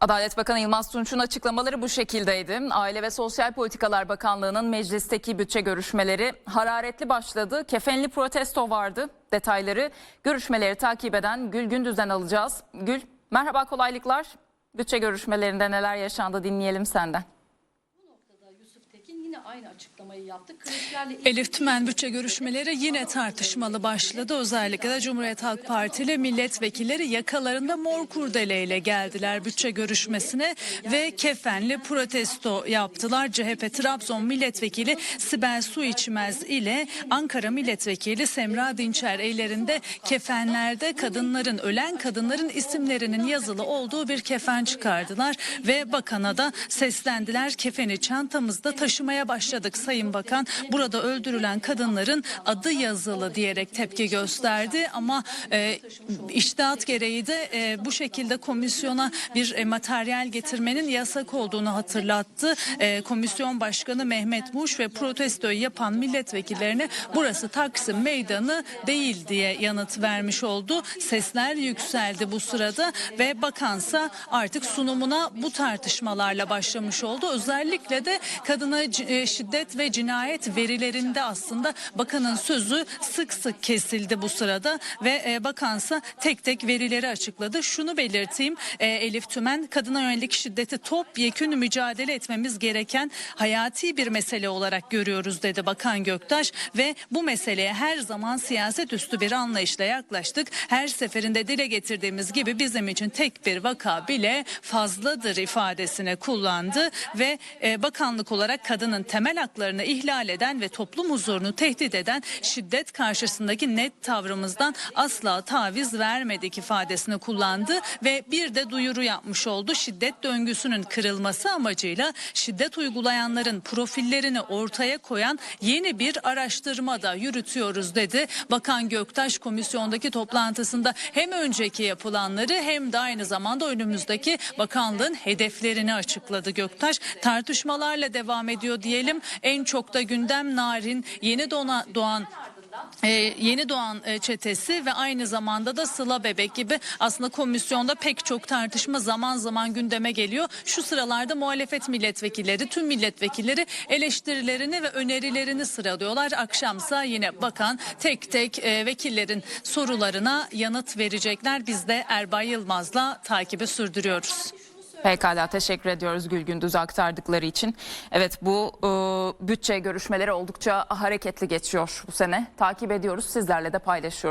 Adalet Bakanı Yılmaz Tunç'un açıklamaları bu şekildeydi. Aile ve Sosyal Politikalar Bakanlığı'nın meclisteki bütçe görüşmeleri hararetli başladı. Kefenli protesto vardı. Detayları görüşmeleri takip eden Gül Gündüz'den alacağız. Gül merhaba kolaylıklar. Bütçe görüşmelerinde neler yaşandı dinleyelim senden. Yusuf Tekin yine aynı açıklamayı yaptı. Elif Tümen bütçe görüşmeleri yine tartışmalı başladı. Özellikle de Cumhuriyet Halk Partili milletvekilleri yakalarında mor kurdeleyle geldiler bütçe görüşmesine ve kefenli protesto yaptılar. CHP Trabzon milletvekili Sibel Su İçmez ile Ankara milletvekili Semra Dinçer ellerinde kefenlerde kadınların ölen kadınların isimlerinin yazılı olduğu bir kefen çıkardılar ve bakana da seslendiler. Kefeni çantamızda taşımaya başladık Sayın Bakan. Burada öldürülen kadınların adı yazılı diyerek tepki gösterdi ama e, iştahat gereği de e, bu şekilde komisyona bir e, materyal getirmenin yasak olduğunu hatırlattı. E, komisyon Başkanı Mehmet Muş ve protestoyu yapan milletvekillerine burası Taksim Meydanı değil diye yanıt vermiş oldu. Sesler yükseldi bu sırada ve bakansa artık sunumuna bu tartışmalarla başlamış oldu. Özellikle de kadına e, şiddet ve cinayet verilerinde aslında bakanın sözü sık sık kesildi bu sırada ve e, bakansa tek tek verileri açıkladı. Şunu belirteyim e, Elif Tümen kadına yönelik şiddeti topyekün mücadele etmemiz gereken hayati bir mesele olarak görüyoruz dedi Bakan Göktaş ve bu meseleye her zaman siyaset üstü bir anlayışla yaklaştık. Her seferinde dile getirdiğimiz gibi bizim için tek bir vaka bile fazladır ifadesini kullandı ve e, bakanlık olarak kadının temel haklarını ihlal eden ve toplum huzurunu tehdit eden şiddet karşısındaki net tavrımızdan asla taviz vermedik ifadesini kullandı ve bir de duyuru yapmış oldu. Şiddet döngüsünün kırılması amacıyla şiddet uygulayanların profillerini ortaya koyan yeni bir araştırma da yürütüyoruz dedi. Bakan Göktaş komisyondaki toplantısında hem önceki yapılanları hem de aynı zamanda önümüzdeki bakanlığın hedeflerini açıkladı Göktaş. Tartışmalarla devam ediyor diyelim. En çok da gündem narin yeni dona, doğan ee, yeni doğan e, çetesi ve aynı zamanda da Sıla Bebek gibi aslında komisyonda pek çok tartışma zaman zaman gündeme geliyor. Şu sıralarda muhalefet milletvekilleri, tüm milletvekilleri eleştirilerini ve önerilerini sıralıyorlar. Akşamsa yine bakan tek tek e, vekillerin sorularına yanıt verecekler. Biz de Erbay Yılmaz'la takibi sürdürüyoruz. Pekala teşekkür ediyoruz Gül Gündüz aktardıkları için. Evet bu e, bütçe görüşmeleri oldukça hareketli geçiyor bu sene. Takip ediyoruz sizlerle de paylaşıyoruz.